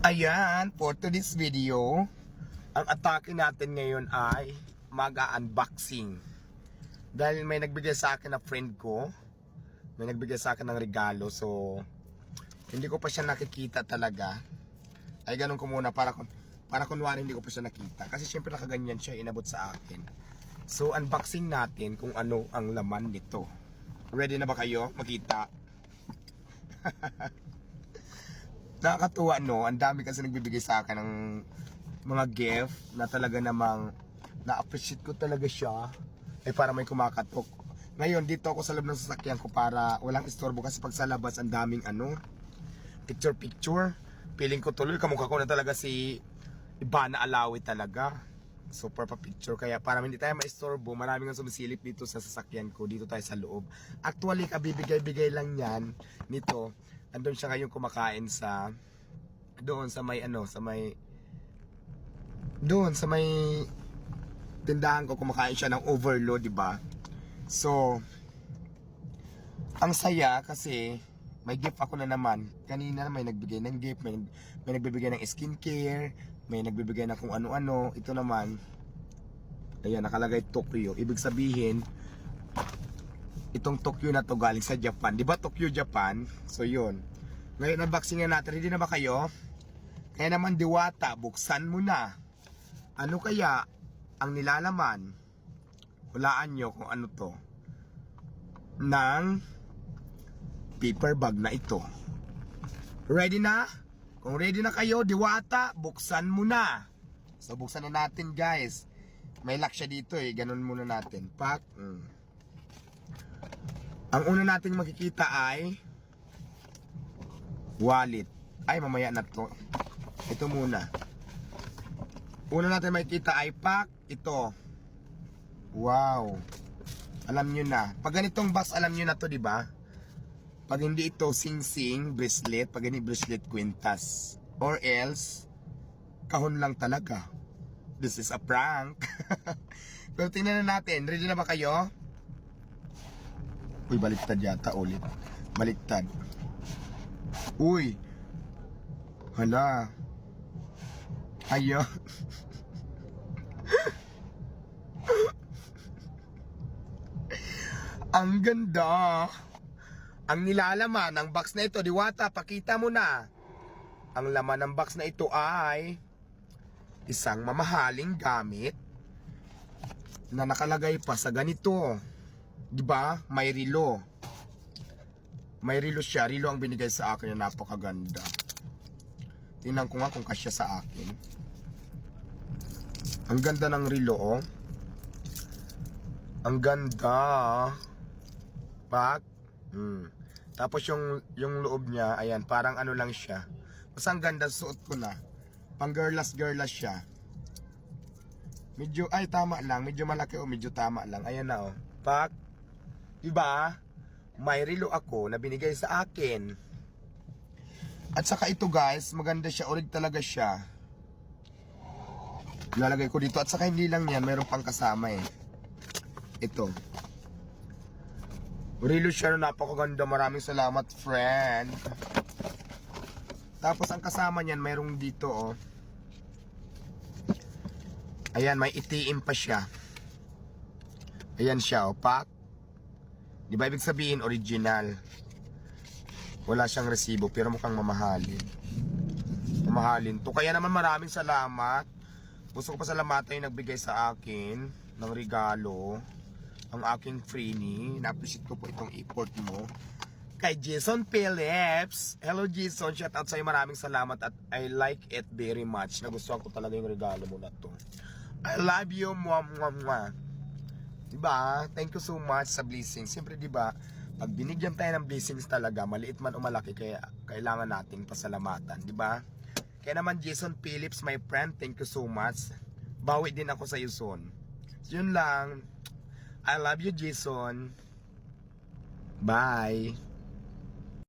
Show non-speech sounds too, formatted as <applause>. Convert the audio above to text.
Ayan, for today's video, ang atake natin ngayon ay mag-unboxing. Dahil may nagbigay sa akin na friend ko, may nagbigay sa akin ng regalo, so hindi ko pa siya nakikita talaga. Ay ganun ko muna para para kunwari hindi ko pa siya nakita. Kasi syempre nakaganyan siya inabot sa akin. So unboxing natin kung ano ang laman nito. Ready na ba kayo makita? <laughs> Nakakatuwa no, ang dami kasi nagbibigay sa akin ng mga gift na talaga namang na-appreciate ko talaga siya. Eh para may kumakatok. Ngayon dito ako sa loob ng sasakyan ko para walang istorbo kasi pag sa labas ang daming ano, picture picture. Feeling ko tuloy kamukha ko na talaga si Ivana Alawi talaga. Super pa picture kaya para hindi tayo maistorbo, maraming ang sumisilip dito sa sasakyan ko, dito tayo sa loob. Actually, kabibigay-bigay lang yan nito. Andun siya ngayon kumakain sa doon sa may ano, sa may doon sa may tindahan ko kumakain siya ng overload, di ba? So, ang saya kasi may gift ako na naman. Kanina may nagbigay ng gift, may, may nagbibigay ng skincare, may nagbibigay ng kung ano-ano. Ito naman, ayan, nakalagay Tokyo. Ibig sabihin, itong Tokyo na to galing sa Japan. Di ba Tokyo, Japan? So, yun. Ngayon, unboxing na natin. Ready na ba kayo? Kaya naman, Diwata, buksan mo na. Ano kaya ang nilalaman? Hulaan nyo kung ano to. Ng paper bag na ito. Ready na? Kung ready na kayo, Diwata, buksan mo na. So, buksan na natin, guys. May lock siya dito eh. Ganun muna natin. Pak. Mm. Ang una nating makikita ay wallet. Ay, mamaya na to. Ito muna. Una natin makikita ay pack. Ito. Wow. Alam nyo na. Pag ganitong box, alam nyo na to, di ba? Pag hindi ito sing-sing, bracelet, pag hindi bracelet, kwintas. Or else, kahon lang talaga. This is a prank. <laughs> Pero tingnan na natin. Ready na ba kayo? Uy, baliktad yata ulit. Baliktad. Uy. Hala. Ayo. <laughs> Ang ganda. Ang nilalaman ng box na ito, Diwata, pakita mo na. Ang laman ng box na ito ay isang mamahaling gamit na nakalagay pa sa ganito. 'Di ba? May rilo. May rilo siya. Rilo ang binigay sa akin na napakaganda. Tingnan ko nga kung kasya sa akin. Ang ganda ng rilo, oh. Ang ganda. Pak. Hmm. Tapos yung yung loob niya, ayan, parang ano lang siya. Basta ang ganda suot ko na. Pang girlas girlas siya. Medyo ay tama lang, medyo malaki o medyo tama lang. Ayan na oh. Pak. Diba? May relo ako na binigay sa akin. At saka ito guys, maganda siya, orig talaga siya. Lalagay ko dito at saka hindi lang yan, mayroon pang kasama eh. Ito. Relo siya na napakaganda. Maraming salamat, friend. Tapos ang kasama niyan, mayroong dito oh. Ayan, may itiim pa siya. Ayan siya, oh, pak. Di ba ibig sabihin original? Wala siyang resibo pero mukhang mamahalin. Mamahalin to. Kaya naman maraming salamat. Gusto ko pa salamatan yung nagbigay sa akin ng regalo. Ang aking freenie. Na-appreciate ko po itong import mo. Kay Jason Phillips. Hello Jason, shout out sa'yo. Maraming salamat at I like it very much. Nagustuhan ko talaga yung regalo mo na to. I love you, mwah, mwah, mwah. Diba? Thank you so much sa blessings. Siyempre, diba, pag binigyan tayo ng blessings talaga, maliit man o malaki, kaya kailangan nating pasalamatan. Diba? Kaya naman, Jason Phillips, my friend, thank you so much. Bawi din ako sa iyo soon. Yun lang. I love you, Jason. Bye.